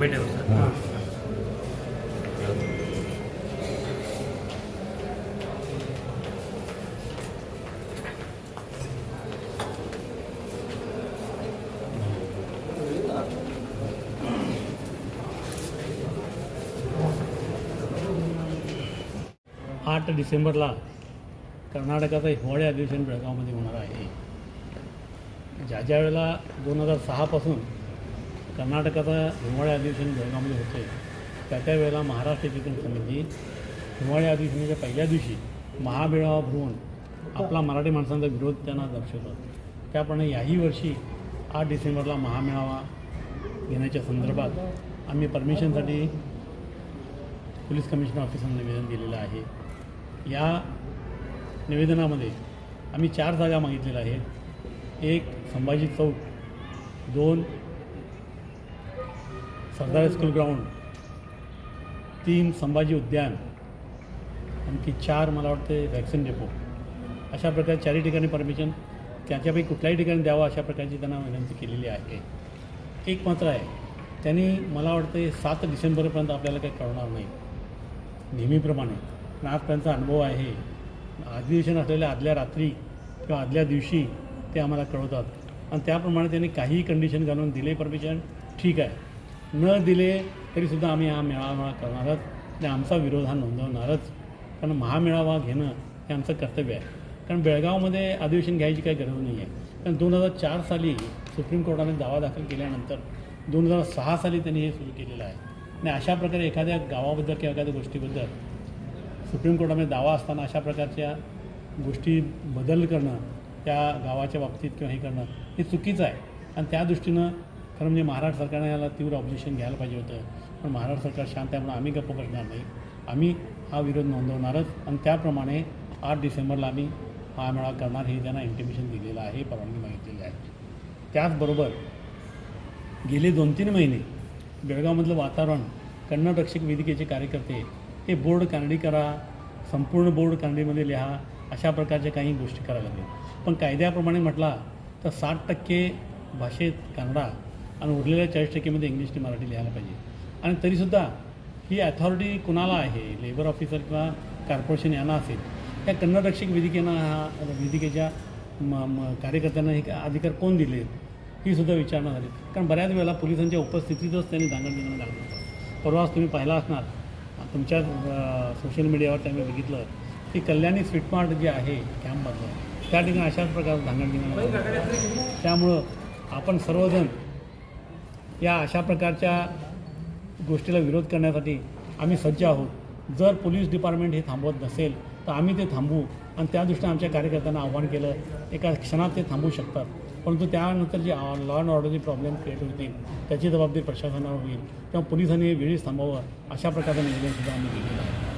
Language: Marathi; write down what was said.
भेटेल. सर आठ डिसेंबरला कर्नाटकाचं हिवाळी अधिवेशन बेळगावमध्ये होणार आहे. ज्या ज्या वेळेला दोन हजार सहापासून कर्नाटकाचा हिवाळी अधिवेशन बेळगावमध्ये होते त्या त्या वेळेला महाराष्ट्र एकीकरण समिती हिवाळी अधिवेशनाच्या पहिल्या दिवशी महामेळावा भरून आपला मराठी माणसांचा विरोध त्यांना दर्शवतात. त्याप्रमाणे याही वर्षी आठ डिसेंबरला महामेळावा घेण्याच्या संदर्भात आम्ही परमिशनसाठी पोलीस कमिशनर ऑफिसला निवेदन दिलेलं आहे. या निवेदनामध्ये आम्ही चार जागा मागितलेल्या आहेत. एक संभाजी चौक दोन सरदार स्कूल ग्राउंड तीन संभाजी उद्यान आणखी चार मला वाटते व्हॅक्सिन डेपो. अशा प्रकारे चारही ठिकाणी परमिशन त्याच्यापैकी कुठल्याही ठिकाणी द्यावं अशा प्रकारची त्यांना विनंती केलेली आहे. एक मात्र आहे त्यांनी मला वाटते सात डिसेंबरपर्यंत आपल्याला काही कळणार नाही. नेहमीप्रमाणे पण आज त्यांचा अनुभव आहे. अधिवेशन असलेल्या आदल्या रात्री किंवा आदल्या दिवशी ते आम्हाला कळवतात. आणि त्याप्रमाणे त्यांनी काहीही कंडिशन घालून दिले परमिशन ठीक आहे. न दिले तरीसुद्धा आम्ही हा मेळावा करणारच. आणि आमचा विरोध हा नोंदवणारच. कारण महामेळावा घेणं हे आमचं कर्तव्य आहे. कारण बेळगावमध्ये अधिवेशन घ्यायची काही गरज नाही आहे कारण दोन हजार चार साली सुप्रीम कोर्टाने दावा दाखल केल्यानंतर दोन हजार सहा साली त्यांनी हे सुरू केलेलं आहे. आणि अशा प्रकारे एखाद्या गावाबद्दल किंवा एखाद्या गोष्टीबद्दल सुप्रीम कोर्टामध्ये दावा असताना अशा प्रकारच्या गोष्टी बदल करणं त्या गावाच्या बाबतीत किंवा हे करणं हे चुकीचं आहे. आणि त्या दृष्टीनं खरं म्हणजे महाराष्ट्र सरकारने याला तीव्र ऑब्जेक्शन घ्यायला पाहिजे होतं. पण महाराष्ट्र सरकार शांत आहे म्हणून आम्ही गप्प बसणार नाही. आम्ही हा विरोध नोंदवणारच आणि त्याप्रमाणे आठ डिसेंबरला आम्ही हा मेळावा करणार हे त्यांना इंटिमेशन दिलेलं आहे परवानगी मागितलेली आहे. त्याचबरोबर गेले दोन तीन महिने बेळगावमधलं वातावरण कन्नड रक्षक वेदिकेचे कार्यकर्ते हे बोर्ड कानडी करा संपूर्ण बोर्ड कानडीमध्ये लिहा अशा प्रकारच्या काही गोष्टी करायला लागल्या पण कायद्याप्रमाणे म्हटला तर साठ टक्के भाषेत कन्नडा आणि उरलेल्या चाळीस टक्केमध्ये इंग्लिश आणि मराठी लिहायला पाहिजे. आणि तरीसुद्धा ही अथॉरिटी कुणाला आहे? लेबर ऑफिसर किंवा कॉर्पोरेशन यांना असेल. त्या कन्नड रक्षक वेदिकेनं हा वेदिकेच्या म म कार्यकर्त्यांना हे अधिकार कोण दिले? ही सुद्धा विचारणा झाली. कारण बऱ्याच वेळेला पोलिसांच्या उपस्थितीतच त्यांनी दांगडधिंगाणा घालत होता परवाच तुम्ही पाहिला असणार. तुमच्या सोशल मीडियावर त्यांनी बघितलं. की कल्याणी स्वीटमार्ट जे आहे कॅम्पमधलं त्या ठिकाणी अशाच प्रकारचं घालत होता. त्यामुळं आपण सर्वजण या अशा प्रकारच्या गोष्टीला विरोध करण्यासाठी आम्ही सज्ज आहोत. जर पोलीस डिपार्टमेंट हे थांबवत नसेल तर आम्ही ते थांबवू आणि त्या दृष्टीने आमच्या कार्यकर्त्यांना आव्हान केलं एका क्षणात ते थांबू शकतात. परंतु त्यानंतर जे लॉ अँड ऑर्डरचे प्रॉब्लेम क्रिएट होतील त्याची जबाबदारी प्रशासनावर होईल. तेव्हा पोलिसांनी वेळीच थांबावं अशा प्रकारचं निर्णयसुद्धा आम्ही दिलेलं आहे.